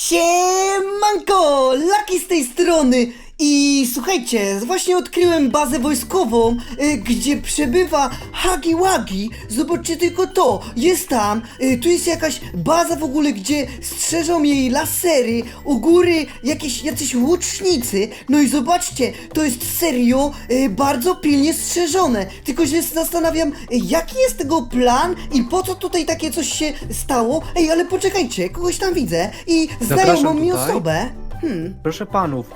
Siemanko! Laki z tej strony! I słuchajcie, właśnie odkryłem bazę wojskową, y, gdzie przebywa Hagi Wagi. Zobaczcie tylko to, jest tam, y, tu jest jakaś baza w ogóle, gdzie strzeżą jej lasery, u góry jakieś jacyś łucznicy. No i zobaczcie, to jest serio y, bardzo pilnie strzeżone. Tylko się zastanawiam, y, jaki jest tego plan i po co tutaj takie coś się stało. Ej, ale poczekajcie, kogoś tam widzę i znajomą Zapraszam mi tutaj. osobę. Hmm. Proszę panów,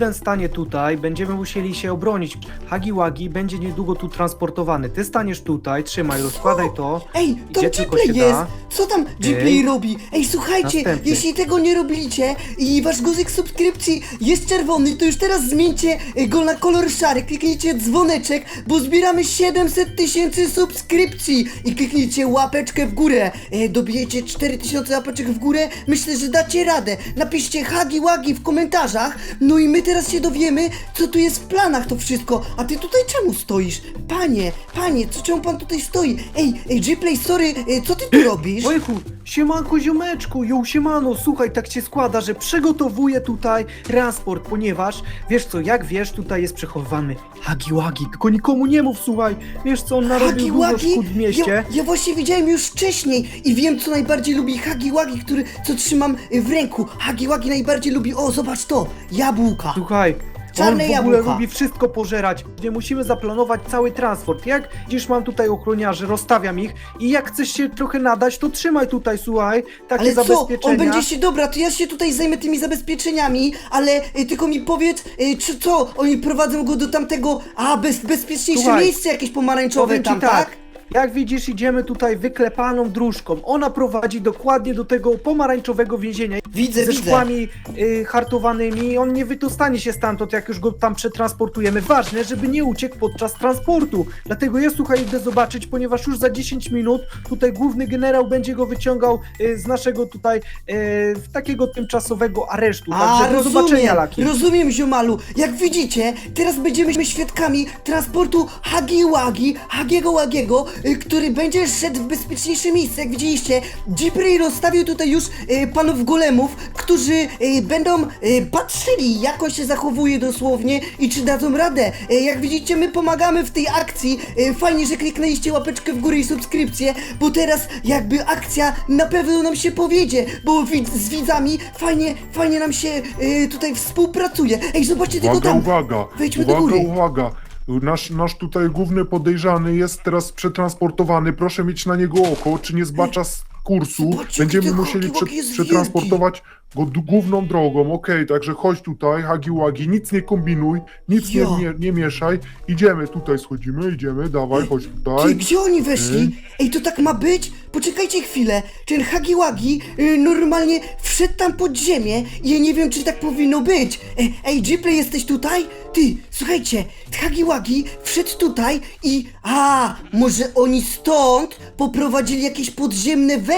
jeden stanie tutaj, będziemy musieli się obronić. Hagiwagi będzie niedługo tu transportowany. Ty staniesz tutaj, trzymaj, rozkładaj to. Ej, tam Gdzie tylko Gplay się jest! da. Co tam Gplay robi? Ej, słuchajcie, Następny. jeśli tego nie robiliście i wasz guzik subskrypcji jest czerwony, to już teraz zmieńcie y, go na kolor szary, kliknijcie dzwoneczek, bo zbieramy 700 tysięcy subskrypcji i kliknijcie łapeczkę w górę. E, dobijecie 4000 łapeczek w górę, myślę, że dacie radę. Napiszcie hagi wagi w komentarzach, no i my teraz się dowiemy, co tu jest w planach to wszystko. A ty tutaj czemu stoisz? Panie, panie, co czemu pan tutaj stoi? Ej, ej, Gplay, sorry, e, co ty tu robisz? Ojku, siemanko ziomeczku, ją siemano, słuchaj, tak się składa, że przygotowuję tutaj transport, ponieważ, wiesz co, jak wiesz, tutaj jest przechowywany Hagiwagi, tylko nikomu nie mów, słuchaj, wiesz co, on narobił dużo Hagiwagi? szkód w mieście. Ja, ja właśnie widziałem już wcześniej i wiem, co najbardziej lubi Hagiwagi, który, co trzymam y, w ręku. Hagiwagi najbardziej lubi, o, zobacz to, jabłka. Słuchaj, Czarne on w ogóle jabłka. lubi wszystko pożerać. Nie musimy zaplanować cały transport. Jak dziś mam tutaj ochroniarzy, rozstawiam ich i jak chcesz się trochę nadać, to trzymaj tutaj, słuchaj, takie Ale co, zabezpieczenia. on będzie się, dobra, to ja się tutaj zajmę tymi zabezpieczeniami, ale y, tylko mi powiedz, y, czy co, oni prowadzą go do tamtego, a, bez, bezpieczniejsze Słuchaj, miejsce jakieś pomarańczowe Powiem ci tam, tak. tak? Jak widzisz, idziemy tutaj wyklepaną dróżką. Ona prowadzi dokładnie do tego pomarańczowego więzienia. Widzę, ze widzę. szkłami y, hartowanymi. On nie wydostanie się stamtąd, jak już go tam przetransportujemy. Ważne, żeby nie uciekł podczas transportu. Dlatego ja, słuchaj, idę zobaczyć, ponieważ już za 10 minut tutaj główny generał będzie go wyciągał y, z naszego tutaj y, takiego tymczasowego aresztu. A, Także do rozumiem, zobaczenia, Laki. rozumiem, ziomalu. Jak widzicie, teraz będziemy świadkami transportu Hagiwagi, Hagiego Łagiego, y, który będzie szedł w bezpieczniejsze miejsce. Jak widzieliście, Gipray rozstawił tutaj już y, panów golemów, którzy y, będą y, patrzyli, jak on się zachowuje dosłownie i czy dadzą radę. Y, jak widzicie, my pomagamy w tej akcji. Y, fajnie, że kliknęliście łapeczkę w górę i subskrypcję, bo teraz jakby akcja na pewno nam się powiedzie, bo z widzami fajnie, fajnie nam się y, tutaj współpracuje. Ej, zobaczcie tylko Uwaga, tam. uwaga, Wejdźmy do uwaga, góry. uwaga. Nasz, nasz tutaj główny podejrzany jest teraz przetransportowany. Proszę mieć na niego oko, czy nie zbacza z kursu. Zobaczcie, Będziemy jaki musieli Hagiwagi prze, jest przetransportować go d- główną drogą. Okej, także chodź tutaj, Hagiwagi, nic nie kombinuj, nic nie, nie, nie mieszaj. Idziemy tutaj, schodzimy, idziemy, dawaj, chodź Ty, tutaj. gdzie oni weszli? Ej, to tak ma być? Poczekajcie chwilę. Ten Hagiwagi y, normalnie wszedł tam pod ziemię i ja nie wiem, czy tak powinno być. Ej, ej Gplay, jesteś tutaj? Ty, słuchajcie, Hagiwagi wszedł tutaj i... A, może oni stąd poprowadzili jakieś podziemne wejście,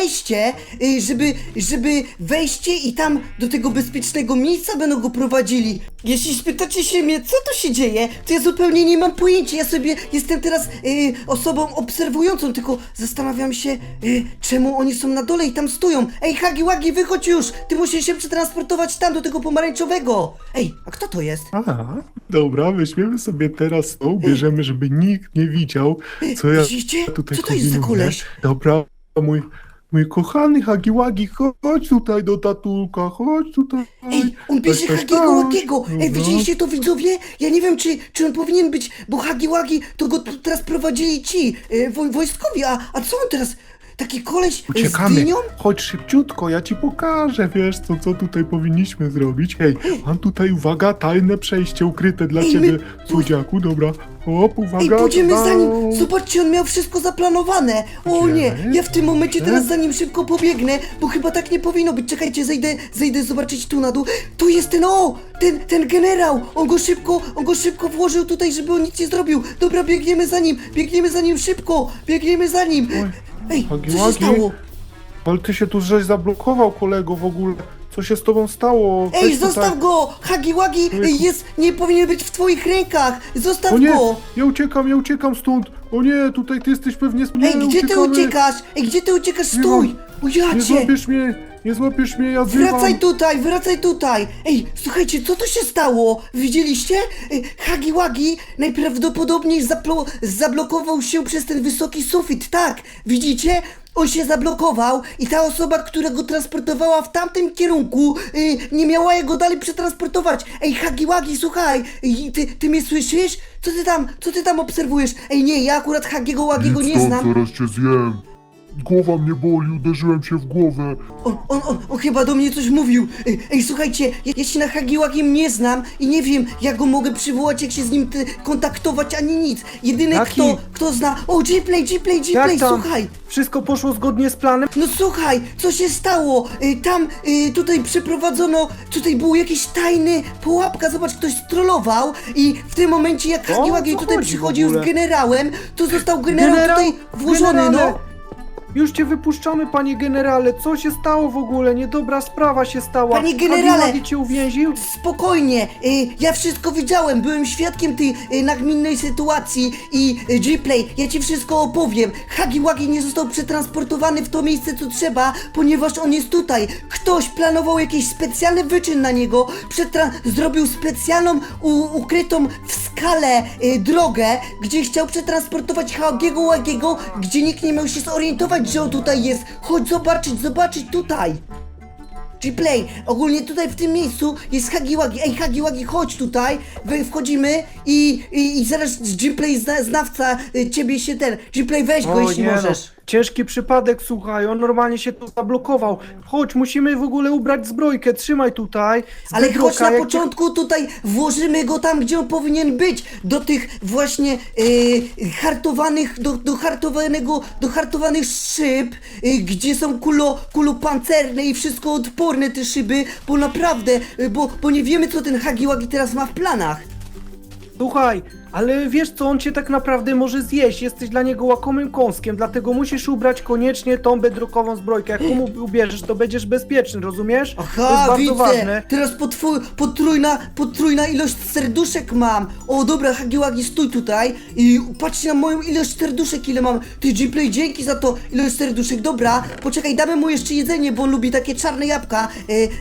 y, żeby, żeby wejście i tam do tego bezpiecznego miejsca będą go prowadzili. Jeśli spytacie się mnie, co to się dzieje, to ja zupełnie nie mam pojęcia. Ja sobie jestem teraz y, osobą obserwującą, tylko zastanawiam się, y, czemu oni są na dole i tam stoją. Ej, Hagi Wagi, wychodź już! Ty musisz się przetransportować tam do tego pomarańczowego. Ej, a kto to jest? Aha, dobra, weźmiemy sobie teraz to, bierzemy, żeby nikt nie widział, co ja Widzicie? tutaj Co to jest za kombinuję. koleś? Dobra, mój, mój kochany Hagiwagi, chodź tutaj do tatulka, chodź tutaj. Ej, on bierze weź, Hagiego tak. Łagiego! Ej, Dobra. widzieliście to widzowie? Ja nie wiem, czy, czy on powinien być, bo Hagi Łagi to go tu teraz prowadzili ci, woj, wojskowi, a, a co on teraz? Taki koleś z Uciekamy. dynią? Chodź szybciutko, ja ci pokażę, wiesz co, co tutaj powinniśmy zrobić. Hej, mam tutaj, uwaga, tajne przejście ukryte dla Ej, ciebie, my- słodziaku, dobra. Hop, uwaga. Ej, pójdziemy za nim! Zobaczcie, on miał wszystko zaplanowane! O nie, ja w tym momencie teraz za nim szybko pobiegnę, bo chyba tak nie powinno być. Czekajcie, zejdę, zejdę zobaczyć tu na dół. Tu jest ten, o! Ten, ten generał! On go szybko, on go szybko włożył tutaj, żeby on nic nie zrobił. Dobra, biegniemy za nim, biegniemy za nim szybko, biegniemy za nim. Oj, Ej, Hagi, co się Wagi. stało? Ale ty się tu żeś zablokował, kolego, w ogóle. Co się z tobą stało? Ej, Weź zostaw tutaj. go! Hagi Wagi Ojejku. jest, nie powinien być w twoich rękach! Zostaw O nie, go! ja uciekam, ja uciekam stąd. O nie, tutaj ty jesteś pewnie... Nie, Ej, gdzie ty uciekamy. uciekasz? Ej, gdzie ty uciekasz? Nie Stój! O ja Nie cię! złapiesz mnie, nie złapiesz mnie, ja zrywam. Wracaj tutaj, wracaj tutaj! Ej, słuchajcie, co to się stało? Widzieliście? Ej, Hagi Wagi najprawdopodobniej zaplo- zablokował się przez ten wysoki sufit, tak! Widzicie? On się zablokował i ta osoba, która go transportowała w tamtym kierunku, y, nie miała jego dalej przetransportować. Ej, Hagi Wagi, słuchaj, Ej, ty, ty mnie słyszysz? Co ty tam, co ty tam obserwujesz? Ej, nie, ja akurat Hagiego Wagiego Idź nie stąd, znam. zaraz cię zjem. Głowa mnie boli, uderzyłem się w głowę. On, on, on, on chyba do mnie coś mówił. Ej, ej słuchajcie, ja, ja się na Hagiłagiem nie znam i nie wiem, jak go mogę przywołać, jak się z nim ty, kontaktować, ani nic. Jedyny, Jaki? kto, kto zna... O, Gplay, Gplay, Gplay, tam? słuchaj. Wszystko poszło zgodnie z planem? No słuchaj, co się stało? Y, tam, y, tutaj przeprowadzono, tutaj był jakiś tajny pułapka, zobacz, ktoś strollował i w tym momencie, jak O, Hagiłagi co tutaj chodzi w przychodził z ogóle? generałem, to został generał, Generał? tutaj włożony, Generale! Już cię wypuszczamy, panie generale. Co się stało w ogóle? Niedobra sprawa się stała. Panie generale! Hagi cię uwięził? Spokojnie, y, ja wszystko widziałem, byłem świadkiem tej y, nagminnej sytuacji i y, G-Play, ja ci wszystko opowiem. Hagi Wagi nie został przetransportowany w to miejsce co trzeba, ponieważ on jest tutaj. Ktoś planował jakiś specjalny wyczyn na niego, przetra- zrobił specjalną, u- ukrytą w skale y, drogę, gdzie chciał przetransportować Hagiego Wagiego, gdzie nikt nie miał się zorientować, on tutaj jest. Chodź zobaczyć, zobaczyć tutaj. G-Play, ogólnie tutaj w tym miejscu jest Hagiwagi. Ej, Hagiwagi, chodź tutaj. Wy wchodzimy i, i, i zaraz G-Play, zna, znawca, y, ciebie się ten. G-Play, weź go, O, jeśli nie no. możesz. Ciężki przypadek, słuchaj, on normalnie się tu zablokował. Chodź, musimy w ogóle ubrać zbrojkę, trzymaj tutaj. Z Ale bedrocka, chodź na jak- początku tutaj, włożymy go tam, gdzie on powinien być. Do tych właśnie y, hartowanych, do, do hartowanego, do hartowanych szyb, y, gdzie są kulo, kulopancerne i wszystko odporne te szyby, bo naprawdę, y, bo, bo nie wiemy co ten Hagiwagi teraz ma w planach. Słuchaj, ale wiesz co, on cię tak naprawdę może zjeść. Jesteś dla niego łakomym kąskiem, dlatego musisz ubrać koniecznie tą bedrockową zbrojkę. Jak mu ubierzesz, to będziesz bezpieczny, rozumiesz? to jest Aha, bardzo widzę! ważne. Teraz potwu- potrójna, potrójna ilość serduszek mam! O, dobra, Hagiłagi, stój tutaj i patrzcie na moją ilość serduszek, ile mam! Ty, Gplay, dzięki za to ilość serduszek, dobra, poczekaj, damy mu jeszcze jedzenie, bo on lubi takie czarne jabłka.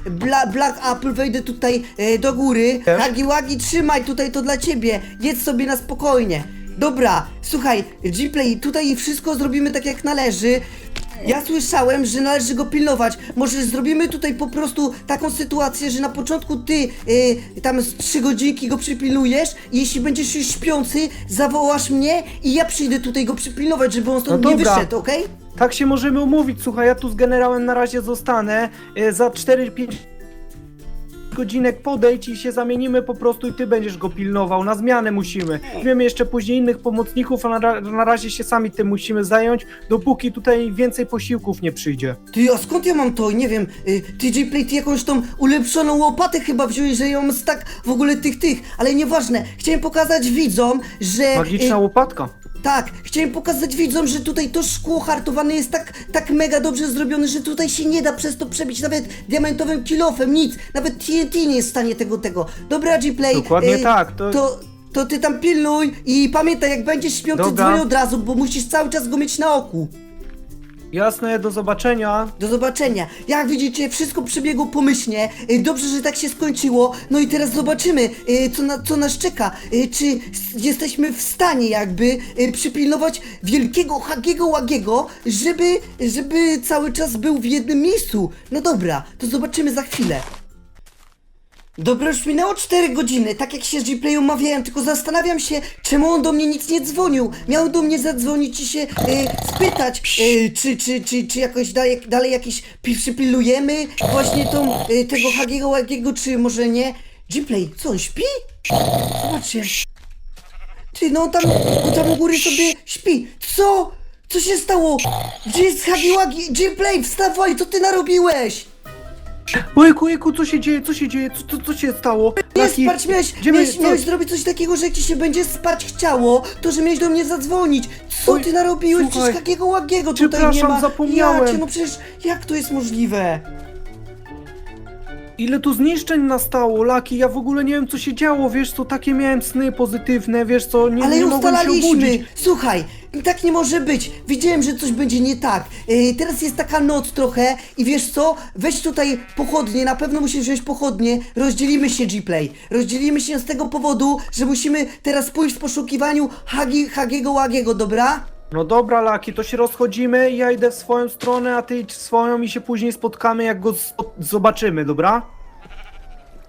E, bla, black Apple, wejdę tutaj e, do góry. Hagiłagi, trzymaj, tutaj to dla ciebie, jedz sobie na spokojnie. Dobra, słuchaj, Gplay, tutaj wszystko zrobimy tak jak należy. Ja słyszałem, że należy go pilnować. Może zrobimy tutaj po prostu taką sytuację, że na początku ty y, tam z trzy godzinki go przypilnujesz i jeśli będziesz już śpiący, zawołasz mnie i ja przyjdę tutaj go przypilnować, żeby on stąd No nie dobra. wyszedł, okej? Tak się możemy umówić, słuchaj, ja tu z generałem na razie zostanę. E, za 4-5 godzinek podejdź i się zamienimy po prostu i ty będziesz go pilnował. Na zmianę musimy. Wiemy jeszcze później innych pomocników, a na, na razie się sami tym musimy zająć, dopóki tutaj więcej posiłków nie przyjdzie. Ty, a skąd ja mam to? Nie wiem, y, ty J-Play, ty jakąś tą ulepszoną łopatę chyba wziąłeś, że ją z tak w ogóle tych, tych, ale nieważne. Chciałem pokazać widzom, że... Magiczna y, łopatka. Tak, chciałem pokazać widzom, że tutaj to szkło hartowane jest tak, tak mega dobrze zrobione, że tutaj się nie da przez to przebić nawet diamentowym kilofem, nic, nawet TNT nie jest w stanie tego, tego. Dobra, G-Play. Dokładnie tak, to- to... To ty tam pilnuj i pamiętaj, jak będziesz śpiący, Dobra. dzwoń od razu, bo musisz cały czas go mieć na oku. Jasne, do zobaczenia. Do zobaczenia. Jak widzicie, wszystko przebiegło pomyślnie. Y, Dobrze, że tak się skończyło. No i teraz zobaczymy, y, co, na, co nas czeka. Y, Czy jesteśmy w stanie jakby przypilnować wielkiego Hagiego Łagiego, żeby, żeby cały czas był w jednym miejscu. No dobra, to zobaczymy za chwilę. Dobra, już minęło 4 godziny, tak jak się z G-Play umawiałem, tylko zastanawiam się, czemu on do mnie nic nie dzwonił. Miał do mnie zadzwonić i się e, spytać, e, czy, czy, czy, czy jakoś dalej, dalej jakiś pi- przypilnujemy właśnie tą, e, tego Hagiego Łagiego, czy może nie. G-Play, co on śpi? Zobaczcie. Ty, no on tam, tam u góry sobie śpi. Co? Co się stało? Gdzie jest Hagi Łagi? G-Play, wstawaj, co ty narobiłeś? Ojku, ojku, co się dzieje, co się dzieje, co, co, co się stało? Nie Laki, spać, miałeś, gdzie my- miałeś, co- miałeś zrobić coś takiego, że jak ci się będzie spać chciało, to że miałeś do mnie zadzwonić. Co Oj, ty narobiłeś? słuchaj, Przecież takiego łagiego tutaj nie przepraszam, ma. zapomniałem. Ja cię, no przecież jak to jest możliwe? Ile tu zniszczeń nastało, Laki, ja w ogóle nie wiem co się działo, wiesz co, takie miałem sny pozytywne, wiesz co, nie, Ale nie mogłem się ustalaliśmy. obudzić. Słuchaj, tak nie może być. Widziałem, że coś będzie nie tak. E, teraz jest taka noc trochę i wiesz co? Weź tutaj pochodnie, na pewno musisz wziąć pochodnie. Rozdzielimy się, G-Play. Rozdzielimy się z tego powodu, że musimy teraz pójść w poszukiwaniu Hagi, Hagiego Łagiego, dobra? No dobra, Laki, to się rozchodzimy, ja idę w swoją stronę, a ty idź w swoją i się później spotkamy, jak go zobaczymy, dobra?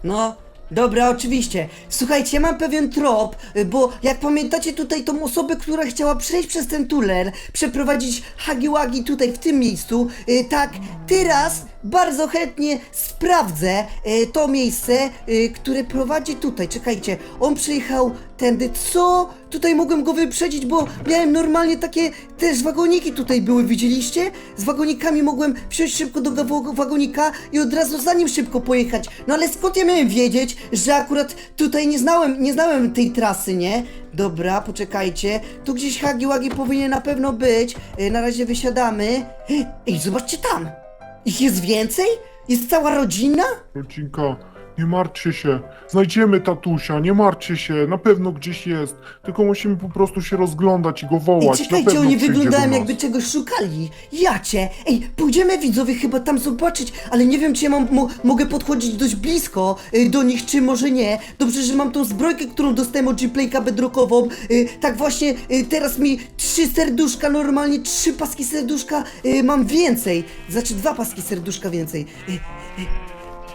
No, dobra, oczywiście. Słuchajcie, mam pewien trop, bo jak pamiętacie tutaj tą osobę, która chciała przejść przez ten tunel, przeprowadzić Hagiwagi tutaj w tym miejscu, y, tak, teraz bardzo chętnie sprawdzę y, to miejsce, y, które prowadzi tutaj. Czekajcie, on przyjechał tędy. Co? Tutaj mogłem go wyprzedzić, bo miałem normalnie takie też wagoniki tutaj były, widzieliście? Z wagonikami mogłem wsiąść szybko do wagonika i od razu za nim szybko pojechać. No ale skąd ja miałem wiedzieć, że akurat tutaj nie znałem, nie znałem tej trasy, nie? Dobra, poczekajcie. Tu gdzieś Hagiwagi powinien na pewno być. E, Na razie wysiadamy. Ej, zobaczcie tam! Ich jest więcej? Jest cała rodzina? Rodzinka, nie martwcie się. Znajdziemy tatusia, nie martwcie się. Na pewno gdzieś jest. Tylko musimy po prostu się rozglądać i go Ej, wołać. Na czekajcie, pewno oni przyjdzie wyglądają do nas. jakby czegoś szukali. Jacie! Ej, pójdziemy widzowie chyba tam zobaczyć, ale nie wiem czy ja mam, mo, mogę podchodzić dość blisko y, do nich, czy może nie. Dobrze, że mam tą zbrojkę, którą dostałem od G-Playka bedrockową. Y, tak właśnie, y, teraz mi trzy serduszka, normalnie trzy paski serduszka y, mam więcej. Znaczy dwa paski serduszka więcej. Y, y,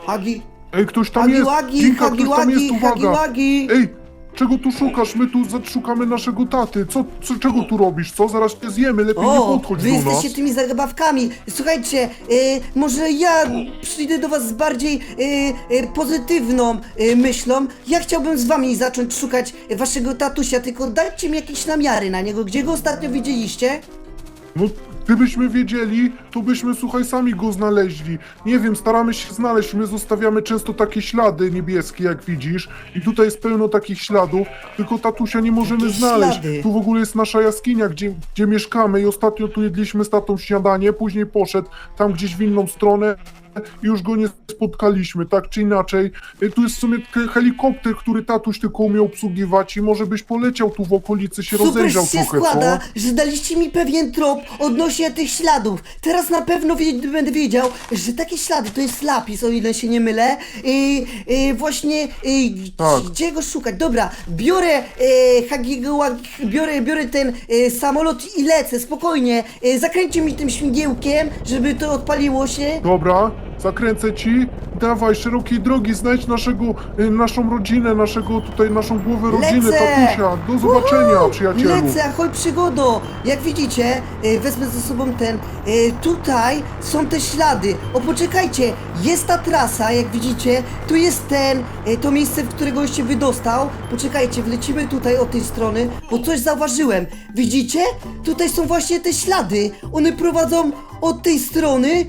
Agi, Ej, ktoś tam jest! Łagi, Ginka, Hagi, ktoś tam jest, uwaga! Hagi, Łagi. Ej, czego tu szukasz? My tu za- szukamy naszego taty. Co, co, czego tu robisz? Co? Zaraz cię zjemy, lepiej nie O, podchodź wy do nas. jesteście tymi zabawkami. Słuchajcie, y, może ja przyjdę do was z bardziej y, y, pozytywną y, myślą. Ja chciałbym z wami zacząć szukać waszego tatusia, tylko dajcie mi jakieś namiary na niego. Gdzie go ostatnio widzieliście? No, gdybyśmy wiedzieli, to byśmy, słuchaj, sami go znaleźli. Nie wiem, staramy się znaleźć. My zostawiamy często takie ślady niebieskie, jak widzisz. I tutaj jest pełno takich śladów, tylko tatusia nie możemy Jakie znaleźć. ślady? Tu w ogóle jest nasza jaskinia, gdzie, gdzie mieszkamy i ostatnio tu jedliśmy z tatą śniadanie, później poszedł tam gdzieś w inną stronę. Już go nie spotkaliśmy, tak czy inaczej. Y, Tu jest w sumie helikopter, który tatuś tylko umiał obsługiwać i może byś poleciał tu w okolicy, się Super rozejrzał się trochę, składa, co? że daliście mi pewien trop odnośnie tych śladów. Teraz na pewno wie, będę wiedział, że takie ślady to jest lapis, o ile się nie mylę. I, i właśnie i, Tak. gdzie go szukać? Dobra, biorę e, Hagiego, Łag- biorę, biorę ten e, samolot i lecę, spokojnie. E, zakręćcie mi tym śmigiełkiem, żeby to odpaliło się. Dobra, zakręcę ci. Dawaj, szerokiej drogi, znajdź naszego, y, naszą rodzinę, naszego tutaj, naszą głowę rodziny, Lecę! tatusia. Do zobaczenia, Uhu! przyjacielu. Lecę, ahoj przygodo! Jak widzicie, e, wezmę ze sobą ten. e, tutaj są te ślady. O, poczekajcie, jest ta trasa, jak widzicie. Tu jest ten, to miejsce, w którego się wydostał. Poczekajcie, wlecimy tutaj od tej strony, bo coś zauważyłem. Widzicie? Tutaj są właśnie te ślady. One prowadzą od tej strony.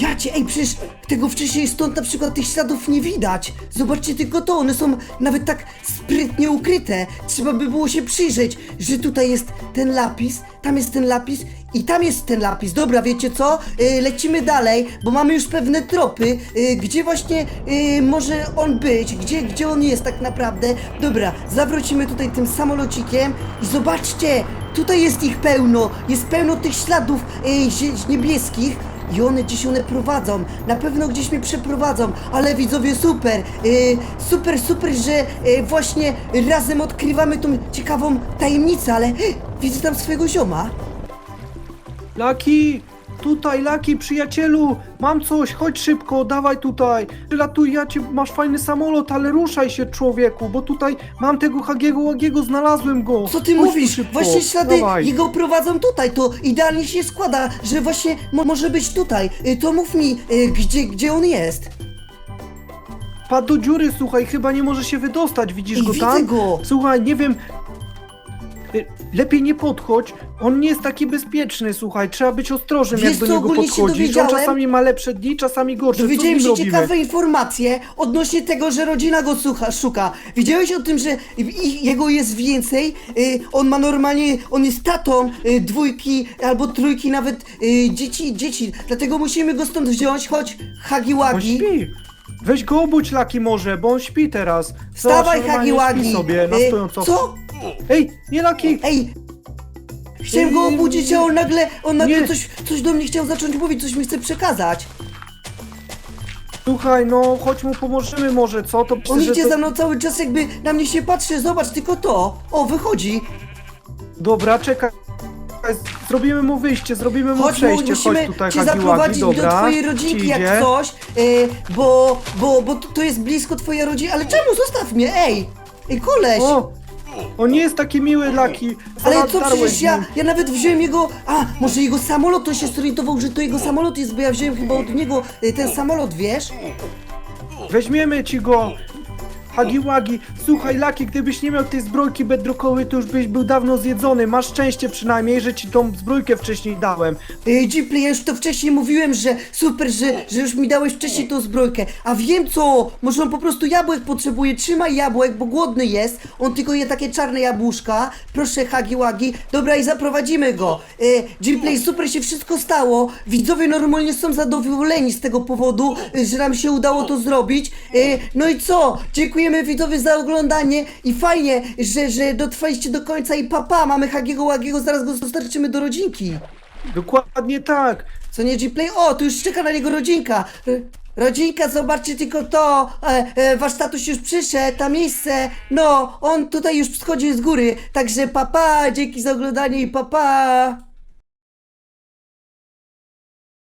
Jacie, ej, przecież tego wcześniej stąd na przykład tych śladów nie widać. Zobaczcie tylko to, one są nawet tak sprytnie ukryte. Trzeba by było się przyjrzeć, że tutaj jest ten lapis, tam jest ten lapis i tam jest ten lapis. Dobra, wiecie co? Yy, lecimy dalej, bo mamy już pewne tropy, yy, gdzie właśnie yy, może on być, gdzie, gdzie on jest tak naprawdę. Dobra, zawrócimy tutaj tym samolocikiem i zobaczcie, tutaj jest ich pełno, jest pełno tych śladów yy, niebieskich. I one gdzieś one prowadzą, na pewno gdzieś mnie przeprowadzą, ale widzowie super, yy, super, super, że yy, właśnie razem odkrywamy tą ciekawą tajemnicę, ale yy, widzę tam swojego zioma. Laki, tutaj, Laki, przyjacielu, mam coś, chodź szybko, dawaj tutaj. Przylatuj, ja cię, masz fajny samolot, ale ruszaj się, człowieku, bo tutaj mam tego Hagiego Łagiego, znalazłem go. Co ty Chodź tu mówisz? szybko, Właśnie ślady dawaj. jego prowadzą tutaj, to idealnie się składa, że właśnie mo może być tutaj. Yy, to mów mi, yy, gdzie, gdzie on jest. Padł do dziury, słuchaj, chyba nie może się wydostać, widzisz Ej, go widzę tam? go. Słuchaj, nie wiem... Lepiej nie podchodź, on nie jest taki bezpieczny, słuchaj, trzeba być ostrożnym, Wiesz jak do co, niego ogólnie się. On dowiedziałem- czasami ma lepsze dni, czasami gorsze. Co z Dowiedziałem nim się robimy? ciekawe informacje odnośnie tego, że rodzina go słucha, szuka. Wiedziałeś o tym, że ich, jego jest więcej? Y, on ma normalnie, on jest tatą y, dwójki albo trójki nawet y, dzieci, dzieci. Dlatego musimy go stąd wziąć, choć On Hagiwagi. śpi. Weź go obudź Laki może, bo on śpi teraz. Wstawaj Zobacz, normalnie Hagiwagi. Śpi sobie na Y, stojąco. co? Ej, nie Laki! Ej! Chciałem go obudzić, a on nagle, on nagle nie. coś, coś do mnie chciał zacząć mówić, coś mi chce przekazać. Słuchaj, no chodź mu pomożemy może, co? To On przecież idzie to... za mną cały czas, jakby na mnie się patrzy, zobacz tylko to. O, wychodzi. Dobra, czekaj. Zrobimy mu wyjście, zrobimy mu Chodź, przejście. mu, musimy Chodź tutaj, cię zaprowadzić dobra. do twojej rodzinki jak Idzie. coś, e, bo, bo, bo to to jest blisko twoja rodzina, ale czemu? Zostaw mnie, ej! Ej, koleś! O! On nie jest taki miły, Laki. Ale co, Zadarłeś przecież ja, nim. ja nawet wziąłem jego, a, może jego samolot, on się zorientował, że to jego samolot jest, bo ja wziąłem chyba od niego e, ten samolot, wiesz? Weźmiemy ci go. Hagiwagi, słuchaj Laki, gdybyś nie miał tej zbrojki bedrockowej, to już byś był dawno zjedzony. Masz szczęście przynajmniej, że ci tą zbrojkę wcześniej dałem. Ej, Ghibli, ja już to wcześniej mówiłem, że super, że, że już mi dałeś wcześniej tą zbrojkę. A wiem co, może on po prostu jabłek potrzebuje, trzymaj jabłek, bo głodny jest. On tylko je takie czarne jabłuszka. Proszę, Hagi Wagi. Dobra, i zaprowadzimy go. E, Ghibli, super się wszystko stało. Widzowie normalnie są zadowoleni z tego powodu, że nam się udało to zrobić. E, no i co? Dziękujemy widzowie za oglądanie i fajnie, że, że dotrwaliście do końca i papa, mamy Hagiego Łagiego, zaraz go dostarczymy do rodzinki. Dokładnie tak. Co nie G-Play? O, tu już czeka na niego rodzinka. R- Rodzinka, zobaczcie tylko to. E, e, wasz tatuś już przyszedł, ta miejsce. No, on tutaj już schodzi z góry. Także papa, dzięki za oglądanie i papa.